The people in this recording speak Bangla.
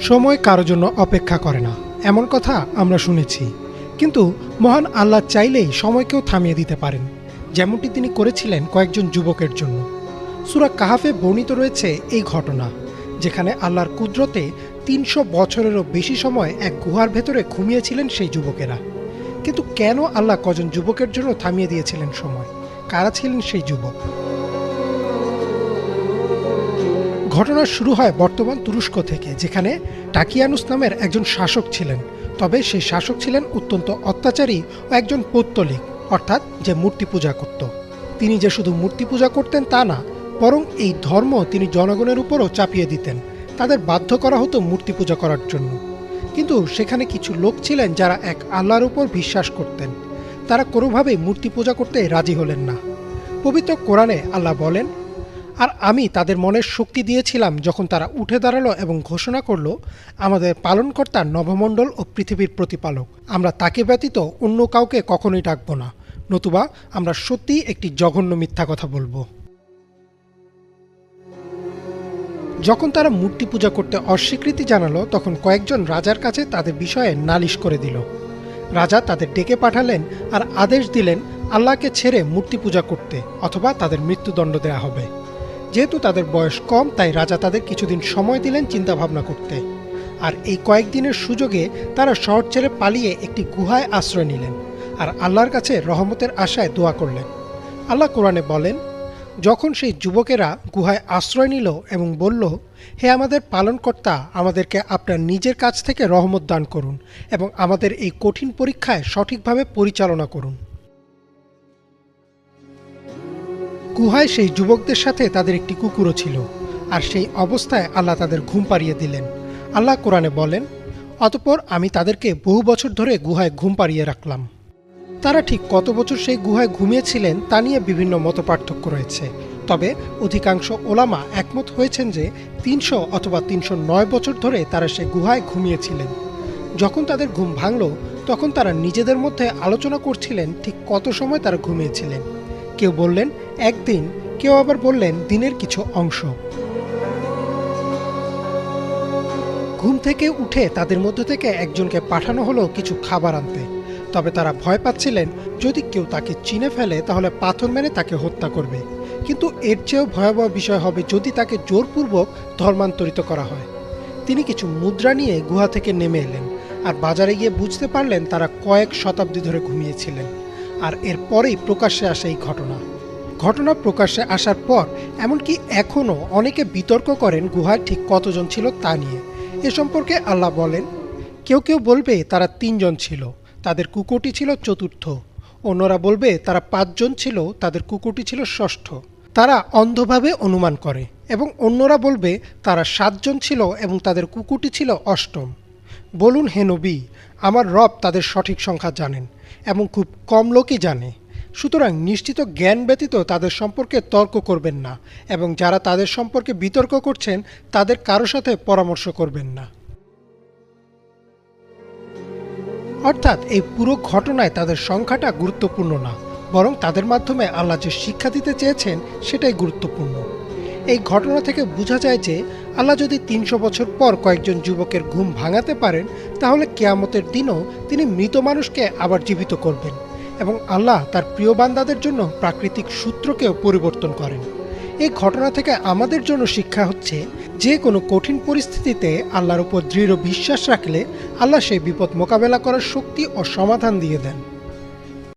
সময় কারও জন্য অপেক্ষা করে না। এমন কথা আমরা শুনেছি। কিন্তু মহান আল্লাহ চাইলেই সময়কেও থামিয়ে দিতে পারেন। যেমনটি তিনি করেছিলেন কয়েকজন যুবকের জন্য। সুরা কাহাফে বর্ণিত রয়েছে এই ঘটনা, যেখানে আল্লাহর কুদরতে তিনশো বছরেরও বেশি সময় এক গুহার ভেতরে ঘুমিয়েছিলেন সেই যুবকেরা। কিন্তু কেন আল্লাহ কজন যুবকের জন্য থামিয়ে দিয়েছিলেন সময়? কারা ছিলেন সেই যুবক? ঘটনা শুরু হয় বর্তমান তুরস্ক থেকে, যেখানে টাকিয়ানুস নামের একজন শাসক ছিলেন। তবে সেই শাসক ছিলেন অত্যন্ত অত্যাচারী ও একজন পৌত্তলিক, অর্থাৎ যে মূর্তি পূজা করত। তিনি যে শুধু মূর্তি পূজা করতেন তা না, বরং এই ধর্ম তিনি জনগণের উপরও চাপিয়ে দিতেন। তাদের বাধ্য করা হতো মূর্তি পূজা করার জন্য। কিন্তু সেখানে কিছু লোক ছিলেন যারা এক আল্লাহর উপর বিশ্বাস করতেন। তারা কোনোভাবেই মূর্তি পূজা করতে রাজি হলেন না। পবিত্র কোরআনে আল্লাহ বলেন আর আমি তাদের মনের শক্তি দিয়েছিলাম যখন তারা উঠে দাঁড়াল এবং ঘোষণা করল, আমাদের পালনকর্তা নভমণ্ডল ও পৃথিবীর প্রতিপালক। আমরা তাকে ব্যতীত অন্য কাউকে কখনোই ডাকবো না। নতুবা আমরা সত্যিই একটি জঘন্য মিথ্যা কথা বলব। যখন তারা মূর্তি পূজা করতে অস্বীকৃতি জানালো, তখন কয়েকজন রাজার কাছে তাদের বিষয়ে নালিশ করে দিল। রাজা তাদের ডেকে পাঠালেন আর আদেশ দিলেন, আল্লাহকে ছেড়ে মূর্তি পূজা করতে অথবা তাদের মৃত্যুদণ্ড দেওয়া হবে। যেহেতু তাদের বয়স কম, তাই রাজা তাদের কিছুদিন সময় দিলেন চিন্তা ভাবনা করতে। আর এই কয়েকদিনের সুযোগে তারা শহর ছেড়ে পালিয়ে একটি গুহায় আশ্রয় নিলেন আর আল্লাহর কাছে রহমতের আশায় দোয়া করলেন। আল্লাহ কোরআনে বলেন, যখন সেই যুবকেরা গুহায় আশ্রয় নিল এবং বলল, হে আমাদের পালনকর্তা, আমাদেরকে আপনার নিজের কাছ থেকে রহমত দান করুন এবং আমাদের এই কঠিন পরীক্ষায় সঠিকভাবে পরিচালনা করুন গুহায় সেই যুবকদের সাথে তাদের একটি কুকুরও ছিল, আর সেই অবস্থায় আল্লাহ তাদের ঘুম পাড়িয়ে দিলেন। আল্লাহ কোরআনে বলেন, অতপর আমি তাদেরকে বহু বছর ধরে গুহায় ঘুম পাড়িয়ে রাখলাম। তারা ঠিক কত বছর সেই গুহায় ঘুমিয়েছিলেন তা নিয়ে বিভিন্ন মতপার্থক্য রয়েছে। তবে অধিকাংশ ওলামা একমত হয়েছেন যে তিনশো অথবা তিনশো নয় বছর ধরে তারা সে গুহায় ঘুমিয়েছিলেন। যখন তাদের ঘুম ভাঙল, তখন তারা নিজেদের মধ্যে আলোচনা করছিলেন ঠিক কত সময় তারা ঘুমিয়েছিলেন। কেউ বললেন একদিন কেউ আবার বললেন দিনের কিছু অংশ। ঘুম থেকে উঠে তাদের মধ্য থেকে একজনকে পাঠানো হলো কিছু খাবার আনতে। তবে তারা ভয় পাচ্ছিলেন, যদি কেউ তাকে চিনে ফেলে, তাহলে পাথর মেরে তাকে হত্যা করবে। কিন্তু এর চেয়েও ভয়াবহ বিষয় হবে যদি তাকে জোরপূর্বক ধর্মান্তরিত করা হয়। তিনি কিছু মুদ্রা নিয়ে গুহা থেকে নেমে এলেন, আর বাজারে গিয়ে বুঝতে পারলেন তারা কয়েক শতাব্দী ধরে ঘুমিয়েছিলেন। আর এরপরেই প্রকাশ্যে আসে এই ঘটনা। ঘটনা প্রকাশ্যে আসার পর, এমনকি এখনও অনেকে বিতর্ক করেন গুহায় ঠিক কতজন ছিল তা নিয়ে। এ সম্পর্কে আল্লাহ বলেন, কেউ কেউ বলবে তারা তিনজন ছিল, তাদের কুকুরটি ছিল চতুর্থ। অন্যরা বলবে তারা পাঁচজন ছিল, তাদের কুকুরটি ছিল ষষ্ঠ। তারা অন্ধভাবে অনুমান করে এবং অন্যরা বলবে তারা সাতজন ছিল এবং তাদের কুকুরটি ছিল অষ্টম। বলুন হে নবী, আমার রব তাদের সঠিক সংখ্যা জানেন এবং খুব কম লোকই জানে। সুতরাং নিশ্চিত জ্ঞান ব্যতীত তাদের সম্পর্কে তর্ক করবেন না, এবং যারা তাদের সম্পর্কে বিতর্ক করছেন, তাদের কারও সাথে পরামর্শ করবেন না। অর্থাৎ এই পুরো ঘটনায় তাদের সংখ্যাটা গুরুত্বপূর্ণ না, বরং তাদের মাধ্যমে আল্লাহ যে শিক্ষা দিতে চেয়েছেন, সেটাই গুরুত্বপূর্ণ। এই ঘটনা থেকে বোঝা যায় যে, আল্লাহ যদি তিনশো বছর পর কয়েকজন যুবকের ঘুম ভাঙাতে পারেন, তাহলে কেয়ামতের দিনও তিনি মৃত মানুষকে আবার জীবিত করবেন। এবং আল্লাহ তার প্রিয় বান্দাদের জন্য প্রাকৃতিক সূত্রকেও পরিবর্তন করেন। এই ঘটনা থেকে আমাদের জন্য শিক্ষা হচ্ছে, যে কোনো কঠিন পরিস্থিতিতে আল্লাহর উপর দৃঢ় বিশ্বাস রাখলে আল্লাহ সেই বিপদ মোকাবেলা করার শক্তি ও সমাধান দিয়ে দেন।